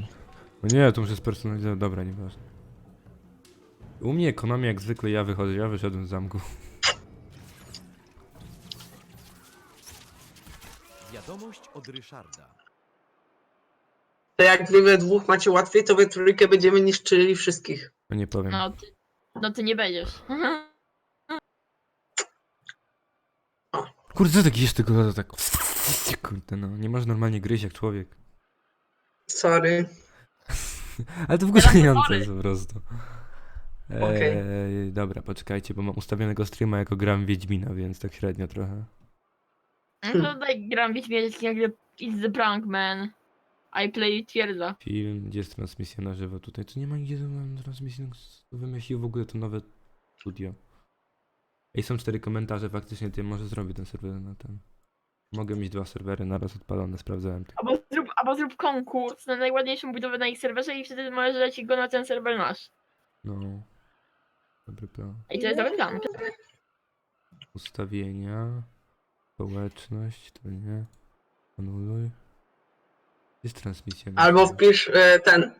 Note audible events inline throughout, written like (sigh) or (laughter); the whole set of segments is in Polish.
nie. No nie, to muszę spersonalizować. Dobra, nieważne. U mnie ekonomia jak zwykle ja wychodzę, ja wyszedłem z zamku. Wiadomość od Ryszarda. To jak wy we dwóch macie łatwiej, to we trójkę będziemy niszczyli wszystkich. No nie powiem. No ty, no ty nie będziesz. Kurde, co tak jesz tego loda tak... Kurde no, nie możesz normalnie gryźć jak człowiek. Sorry. (laughs) Ale to wkurzające jest po prostu. Okej. Eee, dobra, poczekajcie, bo mam ustawionego streama jako gram Wiedźmina, więc tak średnio trochę. No to daj gram Wiedźmiecki, nagle It's the prank, man. I play twierdza. Film, gdzie jest transmisja na żywo tutaj? Tu nie ma nigdzie na transmisji, kto wymyślił w ogóle to nowe studio. Ej, są cztery komentarze, faktycznie ty może zrobię ten serwer na ten. Mogę mieć dwa serwery naraz odpalone, sprawdzałem to. Albo albo zrób konkurs na najładniejszą budowę na ich serwerze i wtedy możesz lecieć go na ten serwer nasz. No. Dobry plan. I to jest dobry plan. Ustawienia. Społeczność, to nie. Anuluj. Jest transmisja. Albo wpisz e, ten.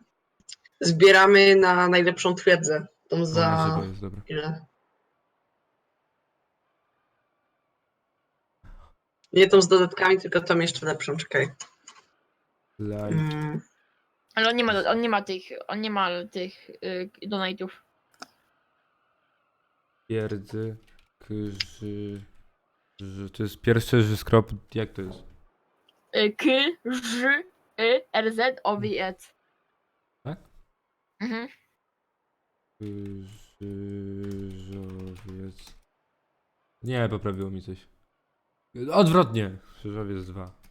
Zbieramy na najlepszą twierdzę. Tą za. jest, dobra. Ile? Nie tą z dodatkami, tylko tą jeszcze lepszą, czekaj. Live. Mm, Ale on nie ma, on nie ma tych, on nie ma tych y, donate'ów. Twierdzy. Krzy... Ży, to jest pierwsze ży skrop... Jak to jest? Y, K, Ż, Y, R, Z, O, V, E. Tak? Mhm. Krzyżowiec. Nie, poprawiło mi coś. Odwrotnie. Krzyżowiec 2.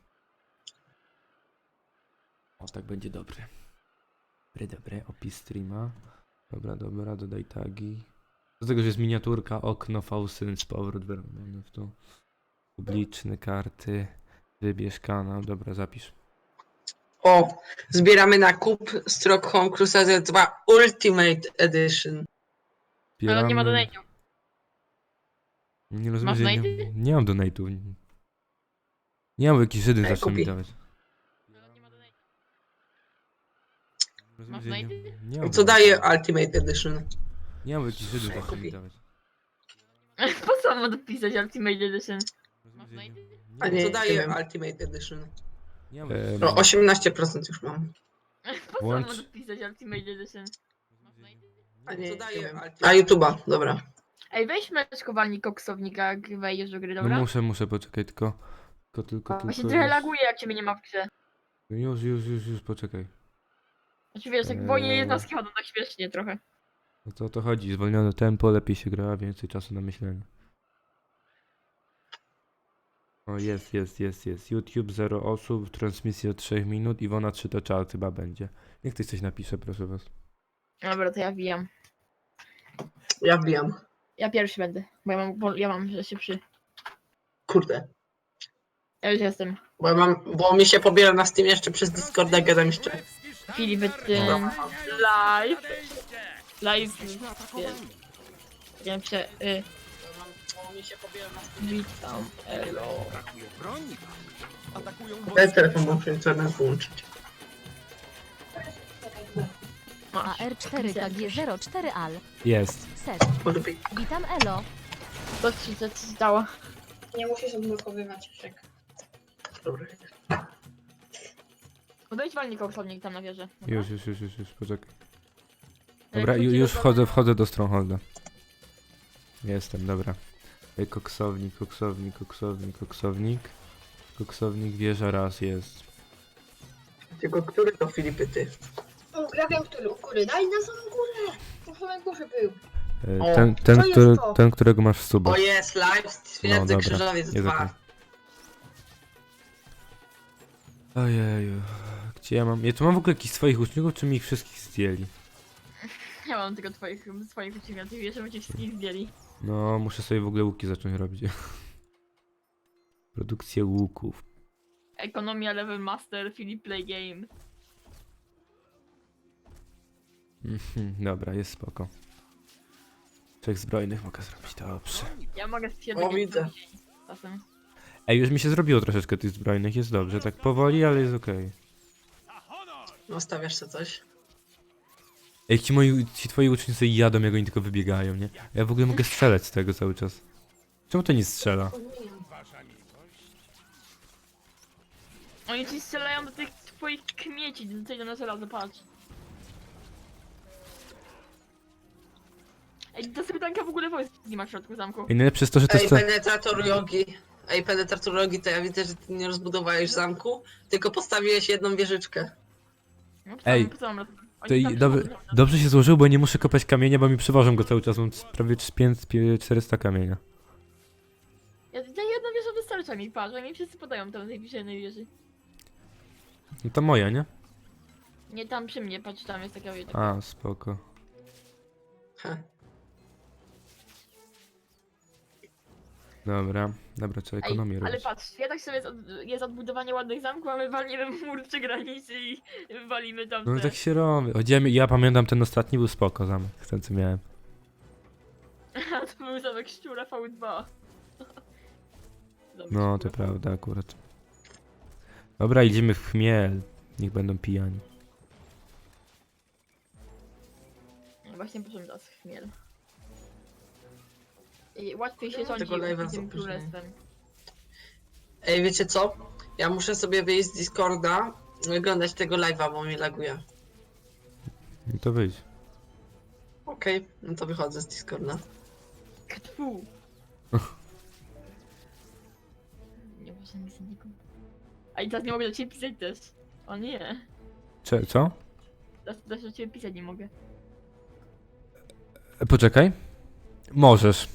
O, tak będzie dobry. Dobre, dobre. Opis streama. Dobra, dobra, dodaj tagi. Do tego, że jest miniaturka, okno, fałsyn, z powrót, wyrobany w to. Publiczne karty. Wybierz kanał. Dobra, zapisz. O, zbieramy na kup Stockholm Crusader 2 Ultimate Edition. Ale on nie ma Zbieramy- donate'ów. Nie rozumiem, Masz że nie, nie mam donate'ów. Nie mam jakiś Żydyn Ej, zaczął mi kupi. dawać. Ale on nie ma donate'ów. Rozumiem, Masz że nie, nie mam Co daje Ultimate Edition? Nie mam Ej, zaczął mi kupi. dawać. Po co mam dopisać Ultimate Edition? Rozumiem, że nie, A nie, co mam- daje wiem. Ultimate Edition? nie mam No, jakiś- 18% już mam. Po co Włącz- mam dopisać Ultimate Edition? A nie, co nie daje wiem. A YouTube'a, dobra. Ej, weź mecz kowalni koksownika, jak wejdziesz do gry, No dobra? muszę, muszę poczekaj, tylko... Tylko, tylko, Właśnie tylko... trochę już- laguje, jak ciebie nie ma w grze. Już, już, już, już, poczekaj. Znaczy wiesz, jak wojnie Eee. jednostki chodzą tak śmiesznie trochę. No to o to chodzi, zwolnione tempo, lepiej się gra, więcej czasu na myślenie. O, jest, jest, jest, jest. YouTube 0 osób, transmisja 3 minut, Iwona 3 to czat chyba będzie. Niech ktoś coś napisze, proszę was. Dobra, to ja wbijam. Ja wbijam. Ja pierwszy będę, bo ja mam, bo ja mam że się przy. Kurde. Ja już jestem. Bo, ja mam, bo mi się pobiera na Steam jeszcze przez Discorda, gadam jeszcze. Filip, tym live. Live. Ja piszę, y, witam, elo. Ten telefon muszę internet włączyć. Masz. AR4KG04 AL. Jest. Set. Witam Elo. Co ci co ci się stało? Nie musisz odblokowywać szyk. Dobra. Odejdź walnik koksownik tam na wieżę. Już, już, już, już, już, poczekaj. Jak Dobra, ju, już wchodzę, wchodzę do Strongholda. Jestem, dobra. Ej, Koksownik, koksownik, koksownik, koksownik. Koksownik, wieża raz jest. Tylko który to Filipy ty? O, ja wiem, który u góry. Daj na samą górę. Na samej górze był. E, O, Ten, ten, to jest który, to. ten którego masz w subach. O jest, live stwierdzę No, dobra, Krzyżowiec jest 2. okej. Ojeju. Gdzie ja mam? Ja tu mam w ogóle jakichś swoich uczniów, czy mi ich wszystkich zdjęli? (laughs) Ja mam tylko twoich, swoich uciekniętych, wiesz, żeby cię wszystkich zdjęli. No, muszę sobie w ogóle łuki zacząć robić. (laughs) Produkcję łuków. Ekonomia Level Master, Filip Play Game. Mhm, dobra, jest spoko. Trzech zbrojnych mogę zrobić, dobrze. Ja mogę stwierdzić, O, widzę. Czasem. Ej, już mi się zrobiło troszeczkę tych zbrojnych, jest dobrze. Tak powoli, ale jest okej. No, stawiasz sobie coś. Jak ci, moi, ci twoi ucznicy jadą, jak oni tylko wybiegają, nie? Ja w ogóle mogę strzelać z tego cały czas. Czemu to nie strzela? Oni ci strzelają do tych twoich kmieci, do tego na żelazo, patrz. Ej, ta sypitanka w ogóle wojsk nie ma w środku zamku. I najlepsze jest to, że to Ej, jest... te- penetrator jogi. Ej, penetrator jogi, to ja widzę, że ty nie rozbudowałeś zamku, tylko postawiłeś jedną wieżyczkę. No, Ej, oni To i tam dob przychodzą. dobrze się złożyło, bo nie muszę kopać kamienia, bo mi przywożą go cały czas. Mam prawie 5, 400 kamienia. Ja, ja jedna wieża wystarcza mi, patrz, oni wszyscy podają tam tej jednej wieży. No to moja, nie? Nie tam przy mnie, patrz, tam jest taka wieża. A, spoko. Heh. Dobra, dobra, Ej, ekonomię ale robić. patrz, ja tak sobie jest, od, jest odbudowanie ładnych zamków, a my walimy mur przy granicy i walimy tam No te. tak się robi. Chodziłem, ja pamiętam ten ostatni był spoko zamek, ten co miałem. (laughs) To był zamek szczura V2. (laughs) Zamek No, to szczura. prawda akurat. Dobra, idziemy w chmiel. Niech będą pijani. Ja Właśnie poszedłem teraz w chmiel. I łatwiej się Ja rządzi tego live'a tym królestwem. Ej, wiecie co? Ja muszę sobie wyjść z Discorda, oglądać tego live'a, bo mi laguje. No to wyjdź. Okej, no to wychodzę z Discorda. Ktwu. nie można nic innego. A i teraz nie mogę do ciebie pisać też. O nie. Cze co? Teraz, teraz do ciebie pisać nie mogę. E, Poczekaj. Możesz.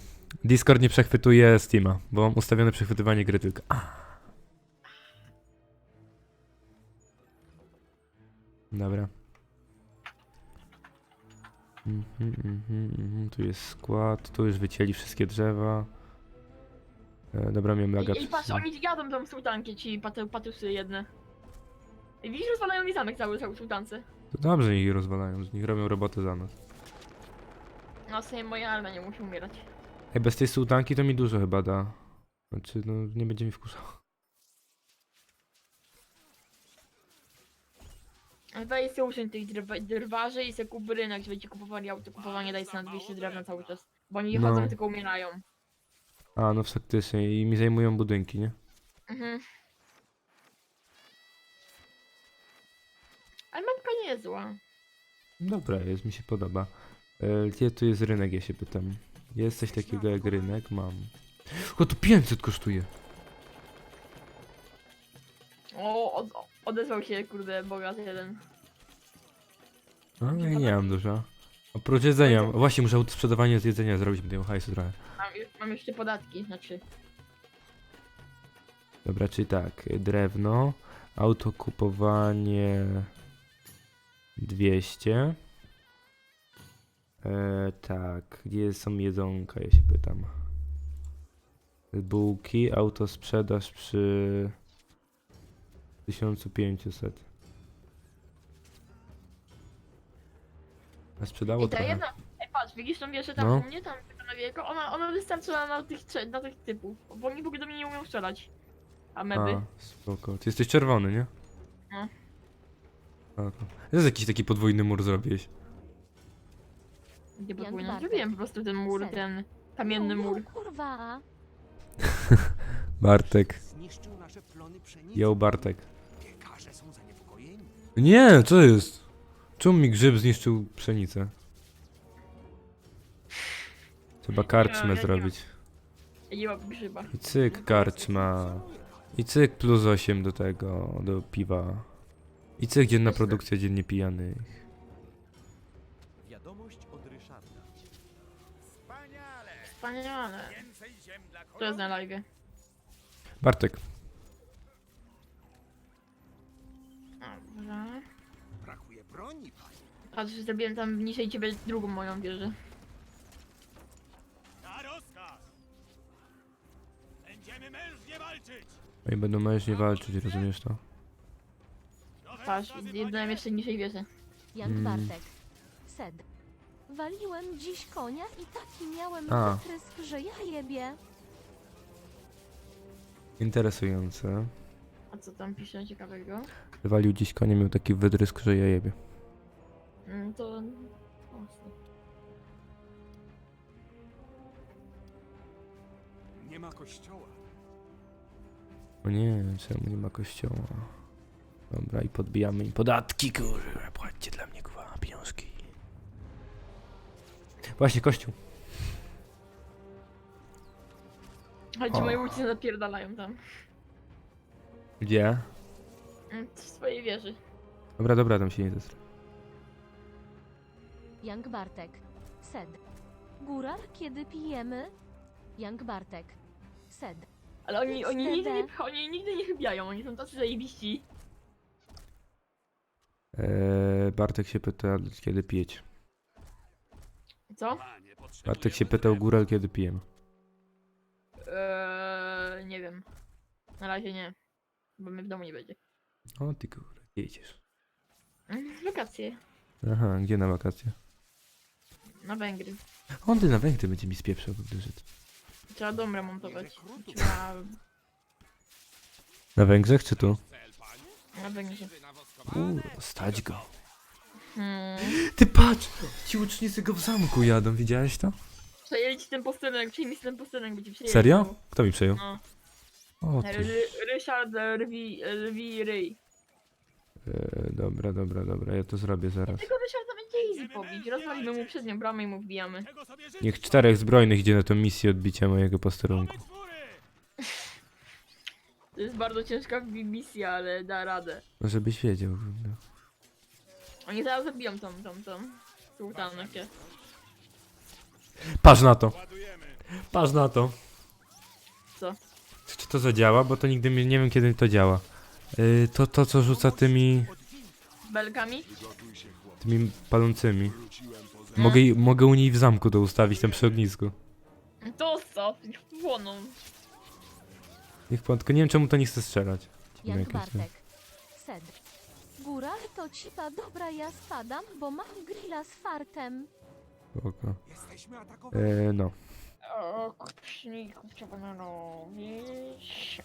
Discord nie przechwytuje Steama, bo mam ustawione przechwytywanie gry tylko. Dobra. Mhm, mhm, mhm. Tu jest skład, tu już wycięli wszystkie drzewa. E, dobra, miałem laga. I, i patrz, oni jadą tam sułtanki, ci patu, patusy jedne. I widzisz, rozwalają mi zamek cały, cały sułtance. To dobrze ich rozwalają, z nich robią robotę za nas. No sobie moja armia nie musi umierać. Ej, bez tej sułtanki to mi dużo chyba da. Znaczy, no nie będzie mi wkurzał. Ale Weź sobie usiąść tych drwa- drwarzy i se kup rynek, żeby ci kupowali auto, kupowanie daj sobie na 200 drewna cały czas. Bo oni No. chodzą tylko umierają. A, no faktycznie, i mi zajmują budynki, nie? Mhm. Ale mapka nie jest zła. Dobra, jest, mi się podoba. E, Gdzie tu jest rynek, ja się pytam. Jest coś takiego jak rynek? Mam. O, to 500 kosztuje. O, od, odezwał się, kurde, bogat jeden. A, ja nie mam dużo. Oprócz jedzenia. Właśnie, muszę sprzedawanie z jedzenia zrobić, będę miał hajsu trochę. Mam, już- mam jeszcze podatki, znaczy. Dobra, czyli tak, drewno, autokupowanie 200. Tak, gdzie są jedzonka, ja się pytam. Bułki, autosprzedaż przy 1500. A sprzedało I ta trochę. jedna, ej patrz, widzisz tą wieżę tam No. u mnie, tam na ona, ona wystarczyła na tych, trze- na tych typów, bo oni w ogóle do mnie nie umią strzelać. A meby. A, spoko. Ty jesteś czerwony, nie? No. Spoko. Jest jakiś taki podwójny mur zrobiłeś. Nie podwójną. Bartek. Zrobiłem po prostu ten mur, Serio? ten kamienny No, mur. Kurwa. (laughs) Bartek. Zniszczył nasze plony pszenicy. Ją Bartek. Piekarze są zaniepokojeni. Nie, co jest? Czemu mi grzyb zniszczył pszenicę? Trzeba karczmę ja nie zrobić. Ja nie mam grzyba. I cyk, karczma. I cyk plus 8 do tego, do piwa. I cyk, dzienna produkcja dziennie pijanych. Wspaniale. To jest na live. Bartek. Dobra. Brakuje broni, panie. Patrz, zrobiłem tam niżej ciebie drugą moją wieżę. Na rozkaz! Będziemy mężnie walczyć! Oni będą mężnie walczyć, rozumiesz to? Patrz, jednałem jeszcze niżej wieżę. Jan Mm. Bartek. Sed. Waliłem dziś konia i taki miałem A. wytrysk, że ja jebie. Interesujące. A co tam pisze ciekawego? Wywalił dziś konie, miał taki wydrysk, że ja jebie. Mm, to... Mocno. Nie ma kościoła. O nie, czemu nie ma kościoła? Dobra, i podbijamy im podatki, kurwa. Płaćcie dla mnie, kurwa, Właśnie, kościół. Ale ci O. moje łuki zapierdalają tam. Gdzie? Mm, W swojej wieży. Dobra, dobra, tam się nie zestra. Jank Bartek. Sed. Góral, kiedy pijemy? Jank Bartek. Sed. Ale oni, oni, nigdy nie, oni nigdy nie chybiają, oni są tacy zajebiści. Eee, Bartek się pyta, kiedy pijecie. Co? Bartek się pytał góral, kiedy pijemy. Eee, nie wiem. Na razie nie. Bo mnie w domu nie będzie. O ty kurwa, gdzie jedziesz? Mm, Wakacje. Aha, gdzie na wakacje? Na Węgry. On ty na Węgry będzie mi spieprzał, że Trzeba dom remontować. Trzeba Na Węgrzech czy tu? na Węgrzy. Uuu, stać go. Hmm. Ty patrz! Ci łucznicy go w zamku jadą, widziałeś to? Przejęli ci ten posterunek, przyjmij ten posterunek, będzie przejęli. Serio? Kto mi przejął? No. O Ry ty. Ryszard Rwi, Rwi Ryj. Eee, dobra, dobra, dobra, ja to zrobię zaraz. Tego Ryszarda będzie easy pobić. Rozwalimy mu przednią bramę i mu wbijamy. Niech czterech zbrojnych idzie na tą misję odbicia mojego posterunku. To jest bardzo ciężka misja, ale da radę. No żebyś wiedział. No. Oni zaraz zabiją tą, tą, tą sułtankę. Patrz na to! Patrz na to! Co? Czy to zadziała? Bo to nigdy mi- nie wiem kiedy to działa. Yy, to to co rzuca tymi, Belkami? tymi palącymi. Mogę, i- mogę u niej w zamku to ustawić tam przy ognisku. To co? Płoną. Niech pan, tylko nie wiem czemu to nie chce strzelać. Jakieś tam- Bartek. Sed. Góral to cipa dobra, ja spadam, bo mam grilla z fartem. Spoko. Jesteśmy atakowani. Eee, no. O, kuczników trzeba narobić.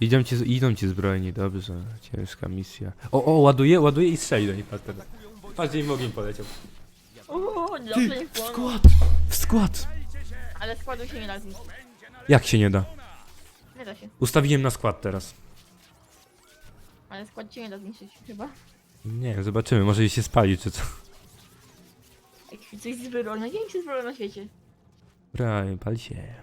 Idą ci, idą ci zbrojni, dobrze. Ciężka misja. O, o, ładuje, ładuje i strzeli do nich patrz teraz. Patrz, im ogień poleciał. O, dobrze nie W skład! W skład! Ale składu się nie da zniszczyć. Jak się nie da? Nie da się. Ustawiłem na skład teraz. Ale skład się nie da zniszczyć chyba. Nie wiem, zobaczymy, może jej się spali czy co. Jak coś zbyrło, największy zbyrło na świecie. Dobra, pal się.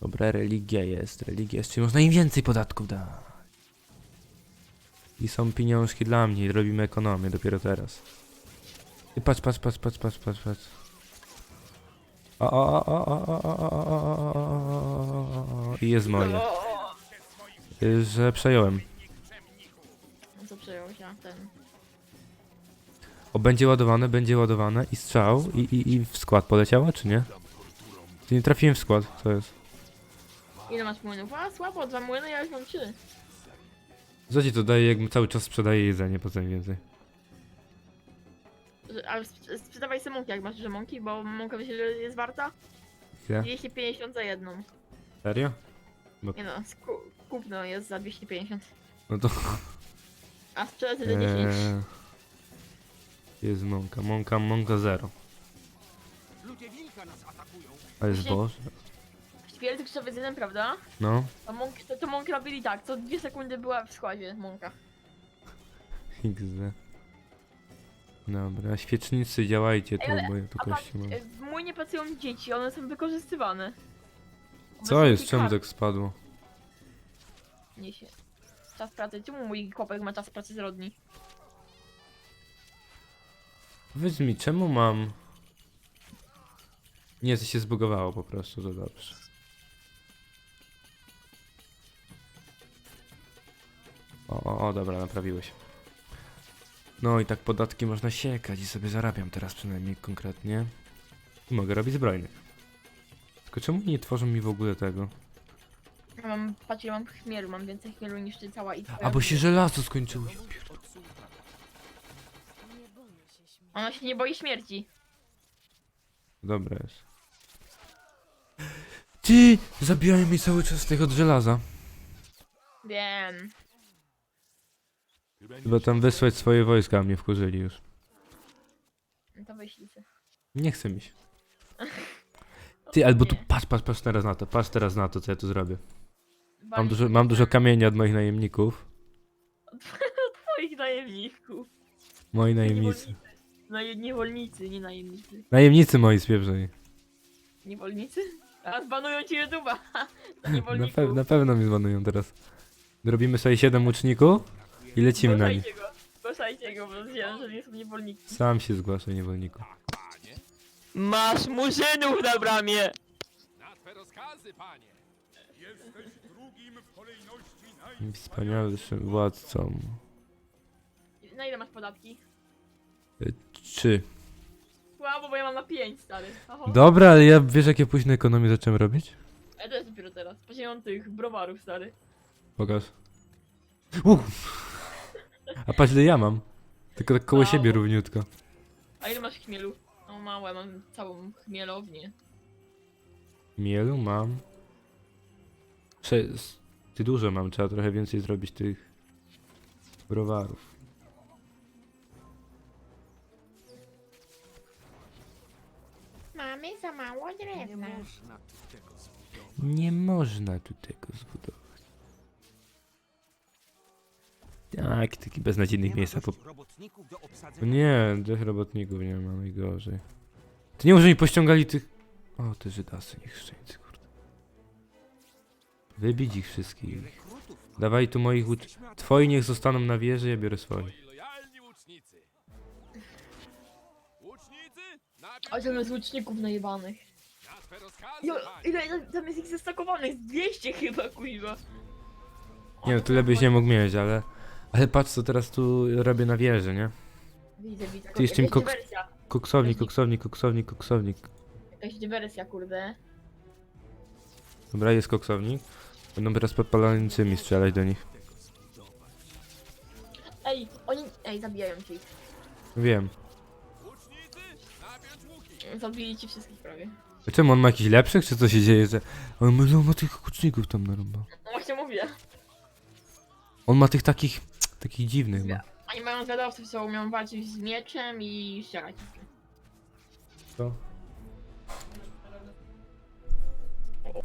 Dobra, religia jest, religia jest, czyli można im więcej podatków dać. I są pieniążki dla mnie, i robimy ekonomię dopiero teraz. I patrz, patrz, patrz, patrz, patrz, patrz, patrz. O, o, o, o, o, o, o, o, o, o, o, o, I jest moje. O, Y, Że przejąłem. co przejął się ten. O, będzie ładowane, będzie ładowane i strzał i, i, i w skład poleciała, czy nie? Ty nie trafiłem w skład, co jest? Ile masz młynów? A słabo, dwa młyny, ja już mam trzy. Co ci to daje, jak cały czas sprzedaje jedzenie, potem więcej? Że- Ale sprz- sprzedawaj sobie mąki, jak masz duże mąki, bo mąka wiesz ile jest warta? Ile? 250 za jedną. Serio? Nie no, sku- kupno jest za 250. No to... A sprzedać za 10. Eee, jest mąka, mąka, mąka zero. Ludzie wilka nas atakują. Ale zboże? Świercy krzywy z jeden, prawda? No, A mąk, to, to mąki robili tak, co dwie sekundy była w składzie mąka. XD. Dobra, świecznicy działajcie tu, Ej, ale- bo ja tu A patrz, kości mam. e, w mój nie pracują dzieci, one są wykorzystywane. Co jest? Czemu tak spadło? Niesie. Czas pracy. Czemu mój chłopak ma czas pracy zrodni? Powiedz mi, czemu mam... Nie, to się zbugowało po prostu, to dobrze. O, o, o, dobra, naprawiłeś. No i tak podatki można siekać i sobie zarabiam teraz przynajmniej konkretnie. I mogę robić zbrojnych. Tylko czemu nie tworzą mi w ogóle tego? Ja mam, patrz, ja mam chmielu, mam więcej chmielu niż ty cała i A bo się żelazo skończyło. Ona się nie boi śmierci. Dobra jest. Ty! Zabijają mi cały czas tych od żelaza. Wiem. Chyba tam wysłać swoje wojska, a mnie wkurzyli już. No To wyślij se. Nie chce mi się. (laughs) Ty, albo tu patrz, patrz, patrz teraz na to, patrz teraz na to, co ja tu zrobię. Mam dużo, mam dużo kamienia od moich najemników. (laughs) twoich najemników. Moi najemnicy. Naje, niewolnicy, nie najemnicy. Najemnicy moi spieprzeni. Niewolnicy? A zbanują ci YouTube'a. (laughs) Za Na, niewolników. pew na pewno mi zbanują teraz. Robimy sobie 7 łuczników i lecimy na nich. Zgłaszajcie go. Zgłaszajcie go, bo wiem, że nie są niewolnicy. Sam się zgłaszaj niewolniku. Masz murzynów na bramie! Na twe rozkazy, panie. Jesteś drugim w kolejności naj... Wspanialszym władcą. Na ile masz podatki? Y, Trzy. Słabo, bo ja mam na 5, stary. Oho. Dobra, ale ja wiesz jakie późne ekonomie zacząłem robić? Ja też dopiero teraz. Mam tych browarów, stary. Pokaż. Uh! A patrz ile ja mam. Tylko tak koło Mało. siebie równiutko. A ile masz chmielu? Małe, mam całą chmielownię. Mielu mam. Sześć. Ty dużo mam, trzeba trochę więcej zrobić tych browarów. Mamy za mało Nie drewna. można tu tego zbudować. Nie można tu tego zbudować. Tak, takich beznadziejnych miejsca. Po... No. Nie, tych robotników nie ma najgorzej. To nie może mi pościągali tych... O, te Żydasy niechrzczeńcy, kurde. Wybić ich wszystkich. Dawaj tu moich ucz... Twoi niech zostaną na wieży, ja biorę swoich. A tam jest łuczników najebanych. Jo, ile tam jest ich zestakowanych? Z 200 chyba, kuźwa. Nie no, tyle byś nie mógł mieć, ale... Ale patrz co teraz tu robię na wieży, nie? Widzę, widzę. Ty jeszcze mi Jakaś koks- dywersja. Koksownik, koksownik, koksownik, koksownik. Jakaś dywersja, kurde. Dobra, jest koksownik. Będą teraz podpalającymi strzelać do nich. Ej, oni... Ej, zabijają ci. Wiem. Zabili ci wszystkich prawie. A czemu on ma jakichś lepszych, czy co się dzieje, że... On ma, ma tych kuczników tam narąbał. No właśnie mówię. On ma tych takich... Takich dziwnych ma. Oni mają zwiadowców, co umieją walczyć z mieczem i strzelać. Co? O